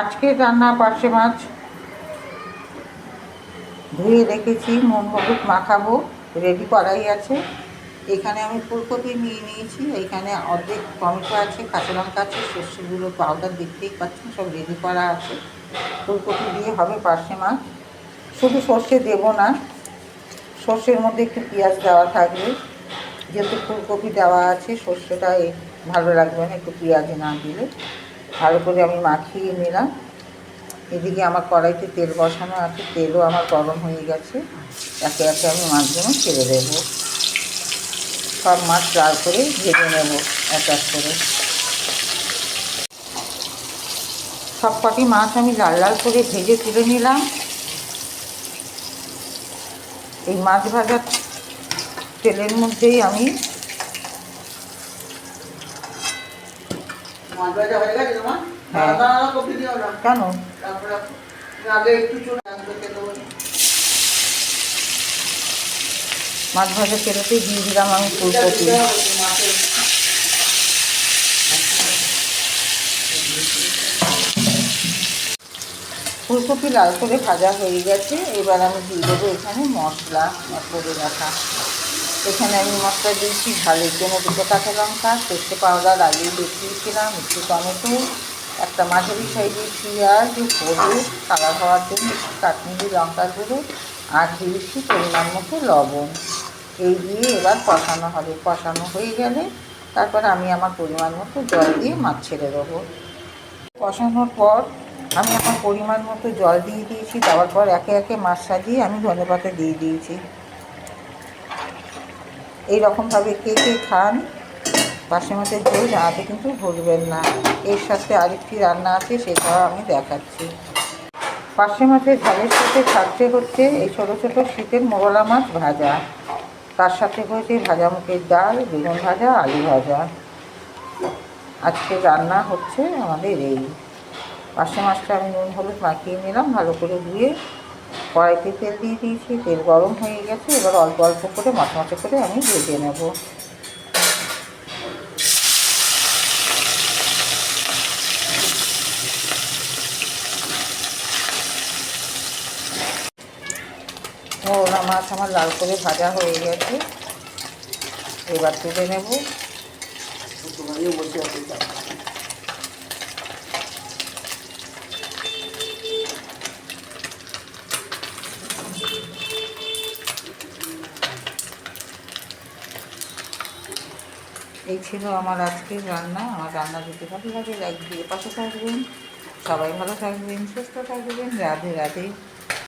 আজকে রান্না পার্শে মাছ। ধুয়ে রেখেছি, নুন হলুদ মাখাবো রেডি করাই আছে। এখানে আমি ফুলকপি নিয়ে নিয়েছি, এখানে অর্ধেক টমেটো আছে, কাঁচা লঙ্কা আছে, সর্ষেগুলো পাউডার দেখতেই পাচ্ছেন, সব রেডি করা আছে। ফুলকপি দিয়ে হবে পার্শে মাছ। শুধু সর্ষে দেবো না, সর্ষের মধ্যে একটু পেঁয়াজ দেওয়া থাকবে। যেহেতু ফুলকপি দেওয়া আছে, সর্ষেটা ভালো লাগবে না, একটু পেঁয়াজ না দিলে। ভালো করে আমি মাখিয়ে নিলাম। এদিকে আমার কড়াইতে তেল বসানো আছে, তেলও আমার গরম হয়ে গেছে। একে একে আমি মাছগুলো ছেড়ে দেবো। সব মাছ লাল করে ভেজে নেব এক এক করে। সব কটি মাছ আমি লাল লাল করে ভেজে তুলে নিলাম। এই মাছ ভাজার তেলের মধ্যেই আমি মাছ ভাজা হয়ে গেছে তোমার? হ্যাঁ। দানা দানা কপি দিও না। কেন? আনতে দেবো। মাছ ভাজা তেলেতেই দিয়ে দিলাম আমি ফুলকপি। ফুলকপি লাল করে ভাজা হয়ে গেছে। এবার আমি দিয়ে দেবো এখানে মশলা করে রাখা। এখানে আমি মশলা দিয়েছি ঝালের জন্য দুটো কাঁচা লঙ্কা, সর্ষে পাউডার আগে দেখিয়েছিলাম, একটু টমেটো, একটা মাঝারি সাইজের পেঁয়াজ, হলুদ কালার হওয়ার জন্য কাশ্মীরি লঙ্কার গুঁড়ো, আর দিয়েছি পরিমাণ মতো লবণ। এই দিয়ে এবার কষানো হবে। কষানো হয়ে গেলে তারপর আমি আমার পরিমাণ মতো জল দিয়ে মাছ ছেড়ে দেবো। কষানোর পর আমি আমার পরিমাণ মতো জল দিয়ে দিয়েছি, দেওয়ার পর একে একে মাছ সাজিয়ে আমি ধনে পাতা দিয়ে দিয়েছি। এই রকমভাবে কে কে খান পাশে মাছের ঝোল জানাতে কিন্তু ভুলবেন না। এর সাথে আরেকটি রান্না আছে, সেটাও আমি দেখাচ্ছি। পার্শে মাছের ঝালের সাথে থাকতে হচ্ছে এই ছোটো ছোটো শীতের মোগলা মাছ ভাজা। তার সাথে হয়েছে ভাজা মুখের ডাল, বেগুন ভাজা, আলু ভাজা। আজকে রান্না হচ্ছে আমাদের এই। পার্শে মাছটা আমি নুন, হলুদ মাখিয়ে নিলাম, ভালো করে ধুয়ে কড়াইতে তেল দিয়ে দিয়েছি, তেল গরম হয়ে গেছে, এবার অল্প অল্প করে মচমচে করে আমি ভেজে নেব। ওরা মাছ আমার লাল করে ভাজা হয়ে গেছে। এবার তুলে নেব। এই ছিল আমার আজকের রান্না। আমার রান্না যদি ভালো লাগে লাইক দিয়ে পাশে থাকবেন। সবাই ভালো থাকবেন, সুস্থ থাকবেন, রাধে রাধে।